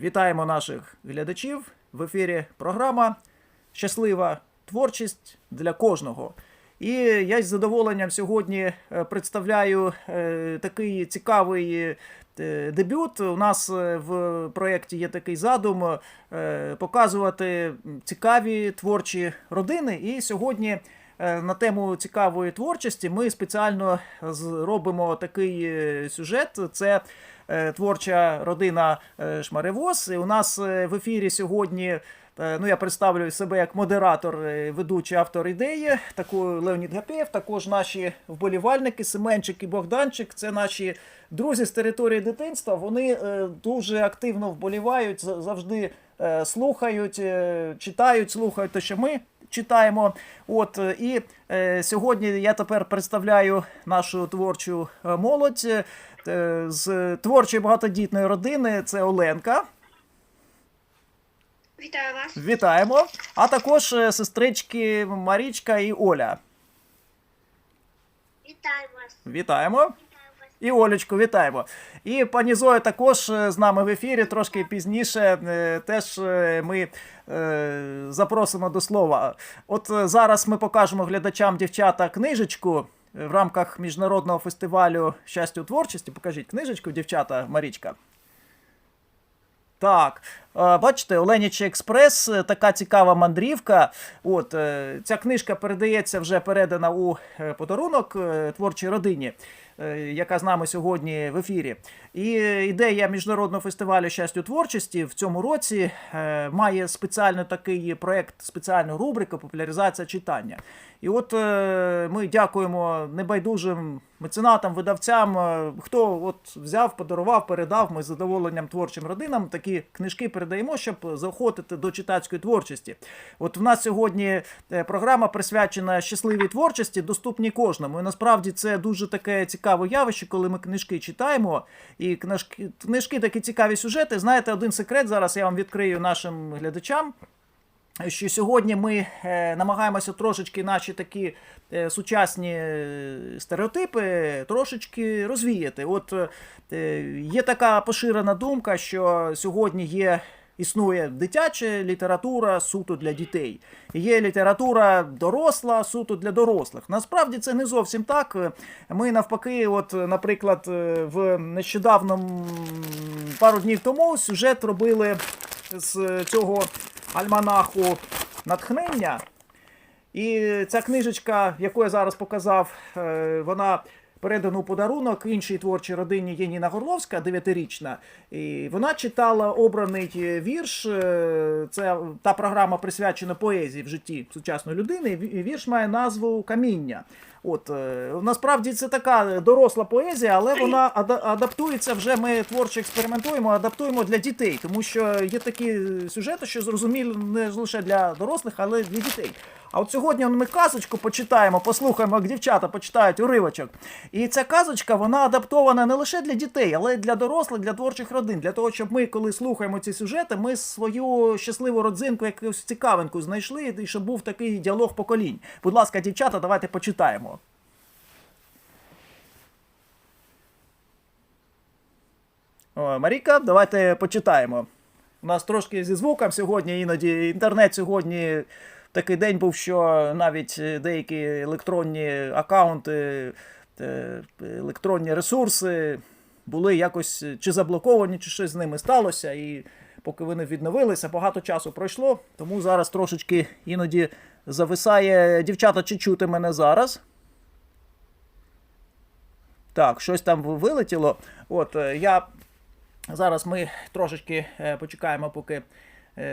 Вітаємо наших глядачів в ефірі. Програма Щаслива творчість для кожного. І я з задоволенням сьогодні е, представляю е, такий цікавий е, дебют. У нас в проєкті є такий задум показувати цікаві творчі родини. І сьогодні на тему цікавої творчості ми спеціально зробимо такий сюжет. Це творча родина е, Шмаревоз. І у нас е, в ефірі сьогодні. е, Ну, я представлю себе як модератор, е, ведучий автор ідеї. Таку Леонід Гапєєв, також наші вболівальники, Семенчик і Богданчик. Це наші друзі з території дитинства. Вони е, дуже активно вболівають, завжди е, слухають, е, читають, слухають те, що ми читаємо. От е, і е, сьогодні я тепер представляю нашу творчу е, молодь е, з творчої багатодітної родини. Це Оленка. Вітаю вас. Вітаємо. А також е, сестрички Марічка і Оля. Вітаю вас. Вітаємо. І Олечку, вітаємо. І пані Зоя також е, з нами в ефірі трошки пізніше. е, Теж е, ми запросимо до слова. От зараз ми покажемо глядачам дівчата книжечку в рамках міжнародного фестивалю щастя у творчості. Покажіть книжечку, дівчата, Марічка. Так, бачите, Оленячий експрес, е, така цікава мандрівка. От е, ця книжка передається вже передана у е, подарунок творчій родині, яка з нами сьогодні в ефірі. І ідея міжнародного фестивалю щастя у творчості в цьому році має спеціальний такий проект, спеціальну рубрику популяризація читання. І от ми дякуємо небайдужим меценатам, видавцям, хто от взяв, подарував, передав. Ми з задоволенням творчим родинам такі книжки передаємо, щоб заохотити до читацької творчості. От в нас сьогодні е, програма присвячена щасливій творчості, доступній кожному. І насправді це дуже таке цікаве явище, коли ми книжки читаємо. І книжки, книжки такі цікаві сюжети. Знаєте, один секрет зараз я вам відкрию нашим глядачам що сьогодні ми е, намагаємося трошечки наші такі е, сучасні стереотипи трошечки розвіяти. От є така поширена думка, що сьогодні є. Існує дитяча література суто для дітей. Є література доросла суто для дорослих. Насправді це не зовсім так. Ми навпаки, от, наприклад, е, в нещодавно пару днів тому сюжет робили з цього альманаху натхнення. І ця книжечка, яку я зараз показав, е, вона передана у подарунок іншій творчій родині Єніна Горловська, дев'ятирічна. І вона читала обраний е, вірш. е, Це та програма присвячена поезії в житті сучасної людини. Вірш має назву Каміння. От е, насправді це така доросла поезія, але вона ада- адаптується вже. Ми творчо експериментуємо, адаптуємо для дітей, тому що є такі сюжети, що зрозумілі не лише для дорослих, але й для дітей. А от сьогодні ми казочку почитаємо, послухаємо, як дівчата почитають уривочок. І ця казочка вона адаптована не лише для дітей, але й для дорослих, для творчих родин. Для того, щоб ми, коли слухаємо ці сюжети, ми свою щасливу родзинку, якусь цікавинку знайшли, і щоб був такий діалог поколінь. Будь ласка, дівчата, давайте почитаємо. Маріка, давайте почитаємо. У нас трошки зі звуком сьогодні, іноді інтернет сьогодні такий день був, що навіть е, деякі електронні аккаунти, е, електронні ресурси були якось е, чи заблоковані, чи щось з ними сталося. І поки вони відновилися, багато часу пройшло. Тому зараз трошечки іноді зависає. Дівчата, чи чути мене зараз? Так, щось там вилетіло. От я зараз ми трошечки почекаємо, поки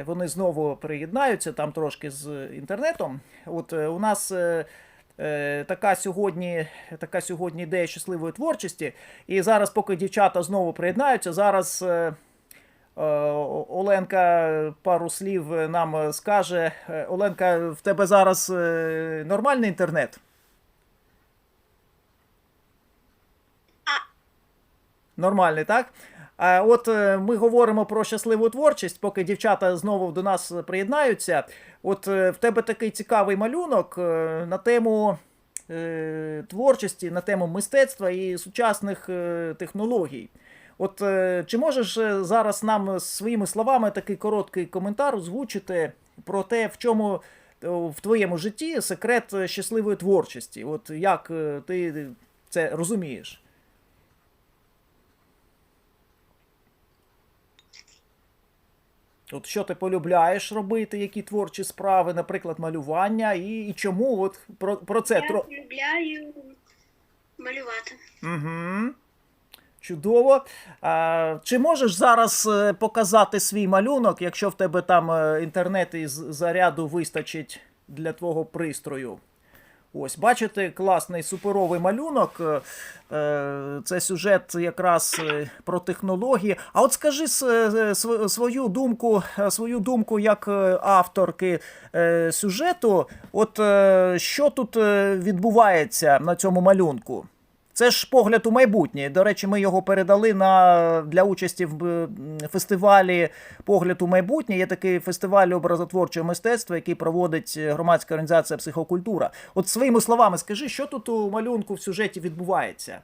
вони знову приєднаються там трошки з інтернетом. От е, у нас. е, е, Така сьогодні, така сьогодні ідея щасливої творчості. І зараз, поки дівчата знову приєднаються, зараз е, е, Оленка пару слів нам е, скаже. Е, Оленка, в тебе зараз е, нормальний інтернет? Нормальний, так? А от е, ми говоримо про щасливу творчість, поки дівчата знову до нас приєднаються. От е, в тебе такий цікавий малюнок е, на тему е, творчості, на тему мистецтва і сучасних е, технологій. От е, чи можеш е, зараз нам своїми словами такий короткий коментар озвучити про те, в чому е, в твоєму житті секрет е, щасливої творчості? От як е, ти це розумієш? От що ти полюбляєш робити, які творчі справи, наприклад, малювання, і, і чому? От про, про це Я полюбляю малювати. Угу. Чудово. А, чи можеш зараз е, показати свій малюнок, якщо в тебе там е, інтернет із заряду вистачить для твого пристрою? Ось, бачите, класний суперовий малюнок. Е, е, Це сюжет якраз е, про технології. А от скажи свою думку, свою думку як авторки сюжету. От що тут відбувається на цьому малюнку? Це ж погляд у майбутнє. До речі, ми його передали на, для участі в е, фестивалі Погляд у майбутнє. Є такий фестиваль образотворчого мистецтва, який проводить е, громадська організація Психокультура. От своїми словами, скажи, що тут у малюнку в сюжеті відбувається?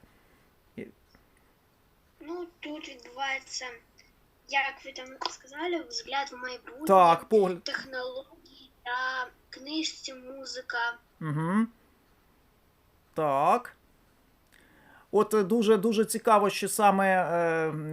Ну, тут відбувається, як ви там сказали, взгляд в майбутнє, Так, погляд. технології та книжці, музика. Угу. Так. От дуже дуже цікаво, що саме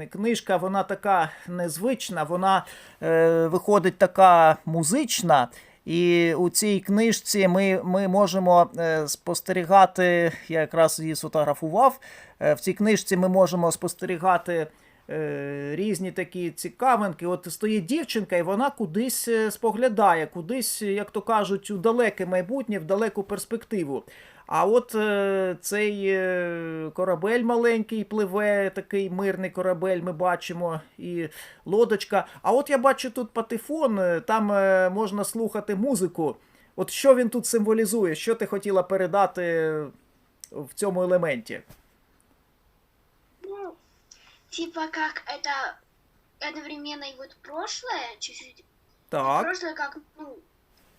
е, книжка, вона така незвична, вона е, виходить така музична. І у цій книжці ми, ми можемо е, спостерігати, я якраз її сфотографував. Е, в цій книжці ми можемо спостерігати е, різні такі цікавинки. От стоїть дівчинка, і вона кудись е, споглядає, кудись, як то кажуть, у далеке майбутнє, в далеку перспективу. А от е, цей е, корабель маленький пливе, такий мирний корабель, ми бачимо, і лодочка. А от я бачу тут патефон, е, там е, можна слухати музику. От що він тут символізує? Що ти хотіла передати в цьому елементі? Типа как это одновременно и вот прошлое, чуть-чуть. Так. Прошлое как, ну,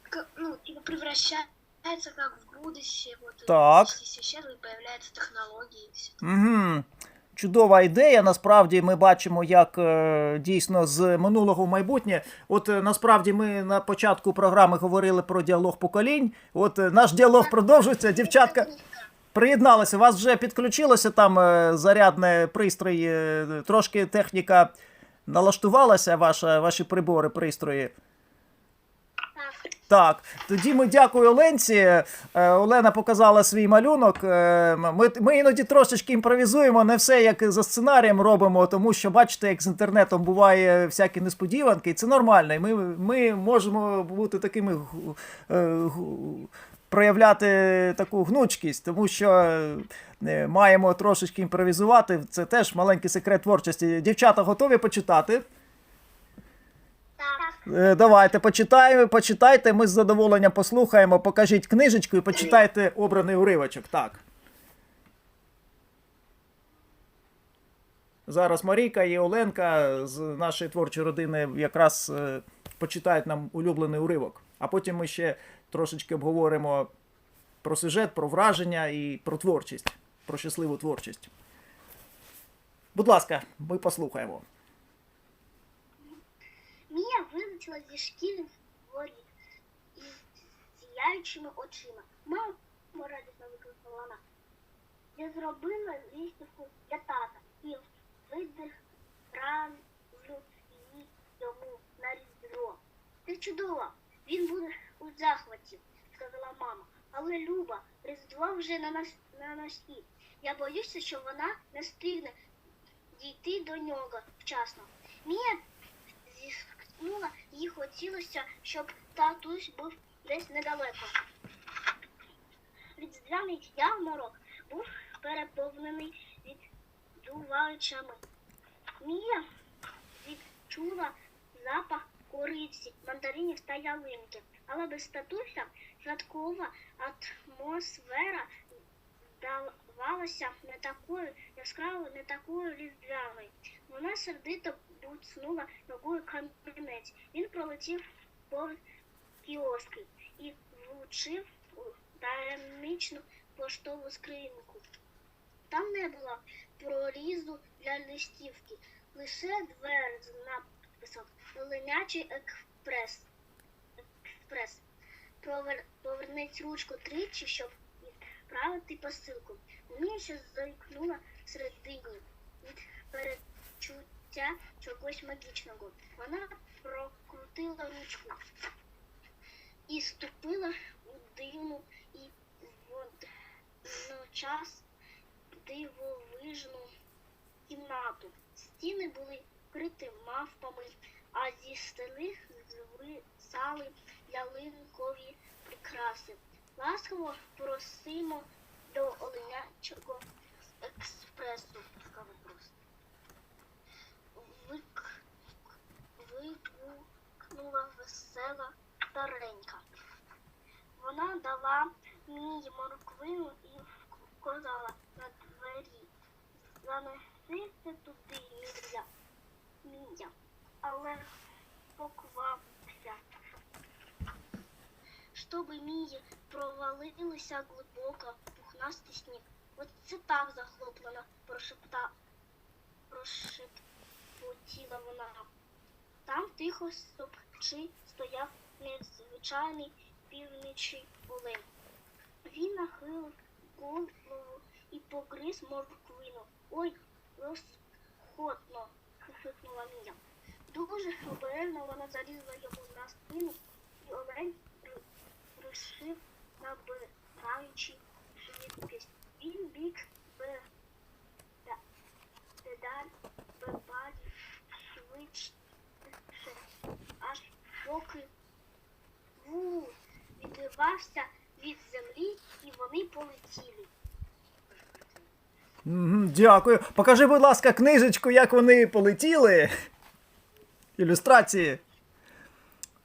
как, ну, типа превращается как в будущее. Вот Так. и появляются технологии и все. Угу. Чудова ідея. Насправді ми бачимо, як е, дійсно з минулого в майбутнє. От е, насправді ми на початку програми говорили про діалог поколінь. От е, наш діалог продовжується. Дівчатка приєдналися. У вас вже підключилося там е, зарядне пристрій. е, Трошки техніка налаштувалася, ваша, ваші прибори, пристрої. Так. Тоді ми дякую Оленці. Е, Олена показала свій малюнок. Ми, ми іноді трошечки імпровізуємо, не все як за сценарієм робимо, тому що бачите, як з інтернетом буває всякі несподіванки, і це нормально. І ми, ми можемо бути такими проявляти таку гнучкість, тому що е, маємо трошечки імпровізувати. Це теж маленький секрет творчості. Дівчата готові почитати? Так. Е, Давайте почитаємо, почитайте. Ми з задоволенням послухаємо. Покажіть книжечку і почитайте обраний уривочок. Так. Зараз Марійка і Оленка з нашої творчої родини якраз е, почитають нам улюблений уривок. А потім ми ще трошечки обговоримо про сюжет, про враження і про творчість, про щасливу творчість. Будь ласка, ми послухаємо. Мія вилетіла зі шкіри в дворі із сіяючими очима. Мамо, радісно викликала вона. Я зробила листівку для тата і видих ранлю її йому на різдво. Ти чудова, він буде у захваті, сказала мама. Але Люба, Різдво вже на нас на носі. Я боюся, що вона не встигне дійти до нього вчасно. Мія зіскнула, їй хотілося, щоб татусь був десь недалеко. Різдвяний ярмарок був переповнений віддувачами. Мія відчула запах кориці, мандаринів та ялинки, але без татуся святкова атмосфера здавалася не такою яскравою, не такою різдвяною. Вона сердито буцнула ногою камінець. Він пролетів повз кіоски і влучив у таємничну поштову скриньку. Там не було прорізу для листівки. Лише двері з написом Оленячий експрес. Експрес. Провер... Поверніть ручку тричі, щоб відправити посилку. Мені ще зайкнула всередині від передчуття чогось магічного. Вона прокрутила ручку і ступила у дивну і водночас дивовижну кімнату. Стіни були вкриті мавпами, а зі стели звисали ялинкові прикраси. Ласково просимо до оленячого експресу. Вик... Вигукнула весела старенька. Вона дала мені морквину і вказала на двері. Занесися туди. Мія. Але поквапся. Щоби мії провалилися глибоко пухнастий сніг. Оце так захоплено прошепта, прошепотіла вона. Там тихо сопчи стояв незвичайний північий олень. Він нахилив голову і погриз морквину. Ой, розходно, хихикнула Мія. Дуже обережно вона залізла йому на спину, і олень рушив, набираючи швидкість. Він да- дедаль бебалі швидше, аж поки ву відривався від землі, і вони полетіли. Дякую. Покажи, будь ласка, книжечку, як вони полетіли. Ілюстрації.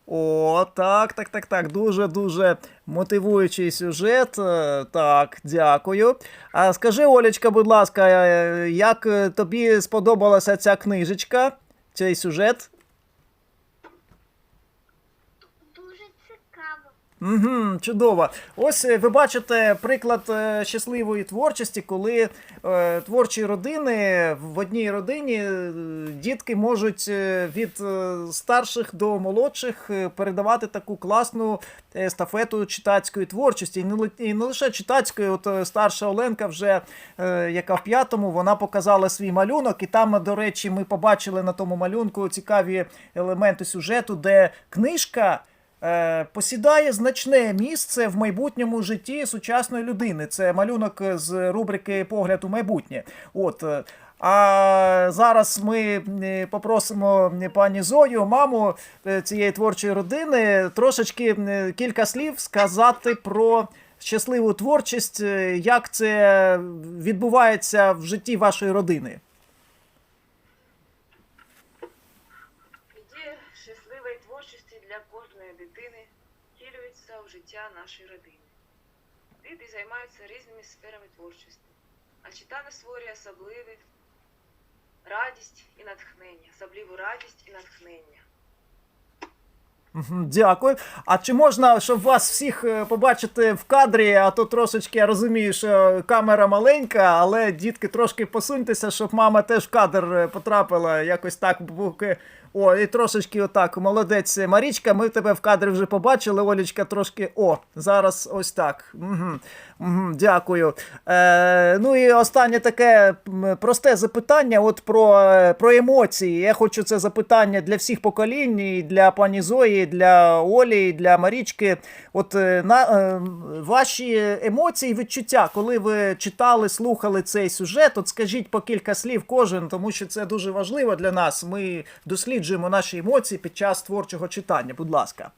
О, так, так, так, так. Дуже дуже мотивуючий сюжет. Е, Так, дякую. А скажи, Олечка, будь ласка, е, як е, тобі сподобалася ця книжечка, цей сюжет? Дуже цікаво. Угу, чудово. Ось е, ви бачите приклад е, щасливої творчості, коли е, творчі родини в одній родині е, дітки можуть від старших до молодших передавати таку класну естафету читацької творчості. І не, лише читацької, от старша Оленка, вже е, яка в п'ятому, вона показала свій малюнок, і там, до речі, ми побачили на тому малюнку цікаві елементи сюжету, де книжка посідає значне місце в майбутньому житті сучасної людини. Це малюнок з рубрики Погляд у майбутнє. От. е, А зараз ми е, попросимо пані Зою, маму е, цієї творчої родини, трошечки е, кілька слів сказати про щасливу творчість, е, як це відбувається в житті вашої родини. Ідея щасливої творчості для кожної дитини втілюється у життя нашої родини. Діти займаються різними сферами творчості, а читання створює особливу радість і натхнення, особливу радість і натхнення. Дякую. А чи можна, щоб вас всіх е, побачити в кадрі, а то трошечки я розумію, що камера маленька, але дітки трошки посуньтеся, щоб мама теж в кадр е, потрапила. Якось так поки. О, і трошечки отак. Молодець Марічка, ми тебе в кадрі вже побачили. Олічка трошки. О, зараз ось так. Угу. Угу, дякую. Е, ну і останнє таке просте запитання. От про, е, про емоції. Я хочу це запитання для всіх поколінь, і для пані Зої, і для Олі, і для Марічки. От е, на е, ваші емоції, відчуття, коли ви читали, слухали цей сюжет, от скажіть по кілька слів кожен, тому що це дуже важливо для нас. Ми досліджуємо наші емоції під час творчого читання. Будь ласка.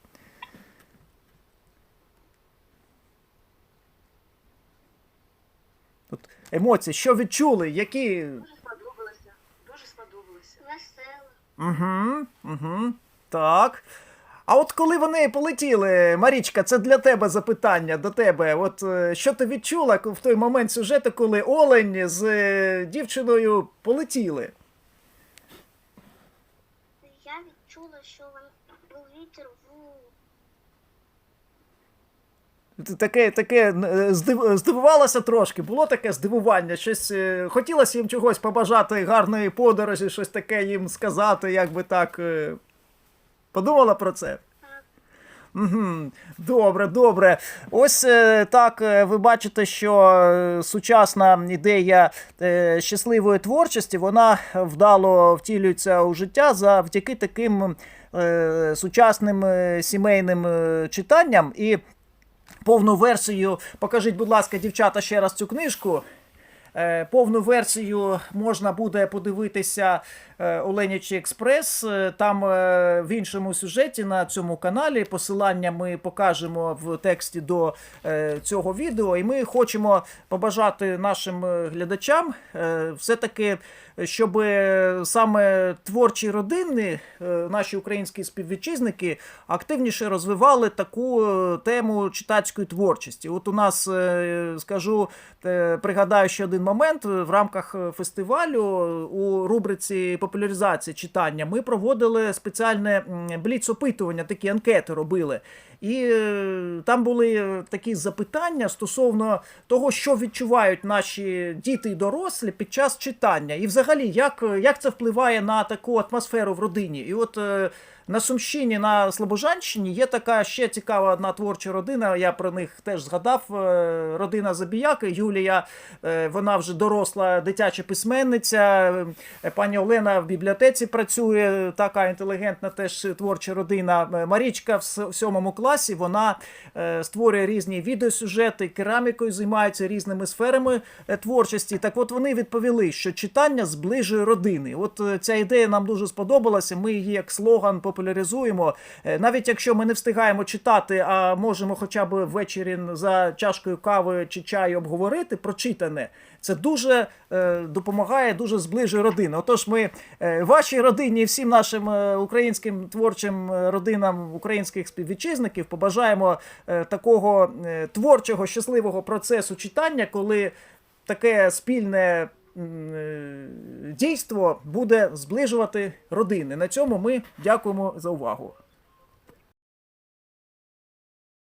От емоції, що відчули, які. Дуже сподобалося, дуже сподобалося. Весело. Угу, угу. Так. А от коли вони полетіли, Марічка, це для тебе запитання до тебе. От е, що ти відчула в той момент сюжету, коли Олень з е, дівчиною полетіли? Я відчула, що був вітер в Таке, таке е, здивувалося трошки, було таке здивування. Щось е, хотілося їм чогось побажати, гарної подорожі, щось таке їм сказати, як би так. е, Подумала про це? Добре, добре. Ось е, так е, ви бачите, що е, сучасна ідея щасливої творчості вона вдало втілюється у життя завдяки таким сучасним сімейним читанням. І повну версію, покажіть, будь ласка, дівчата, ще раз цю книжку. Е, Повну версію можна буде подивитися е, Оленячий Експрес. Е, Там е, в іншому сюжеті на цьому каналі посилання ми покажемо в тексті до е, цього відео. І ми хочемо побажати нашим е, глядачам е, все-таки, щоб е, саме творчі родини, е, наші українські співвітчизники, активніше розвивали таку е, тему читацької творчості. От у нас, скажу, пригадаю ще один момент в рамках фестивалю у рубриці популяризації читання ми проводили спеціальне бліц-опитування, такі анкети робили. І е, там були е, такі запитання стосовно того, що відчувають наші діти і дорослі під час читання, і взагалі, як, як це впливає на таку атмосферу в родині. І от е, на Сумщині, на Слобожанщині є така ще цікава одна творча родина. Я про них теж згадав. е, Родина Забіяки. Юлія, е, вона вже доросла дитяча письменниця. Е, Пані Олена в бібліотеці працює, така інтелігентна теж творча родина. Е, Марічка в сьомому класі вона е, створює різні відеосюжети, керамікою займається різними сферами е, творчості. Так от вони відповіли, що читання зближує родини. От е, ця ідея нам дуже сподобалася. Ми її як слоган популяризуємо. Е, Навіть якщо ми не встигаємо читати, а можемо хоча б ввечері за чашкою кави чи чаю обговорити прочитане. Це дуже е, допомагає, дуже зближує родину. Отож, ми е, вашій родині і всім нашим е, українським творчим е, родинам українських співвітчизників побажаємо е, такого е, творчого щасливого процесу читання, коли таке спільне е, дійство буде зближувати родини. На цьому ми дякуємо за увагу.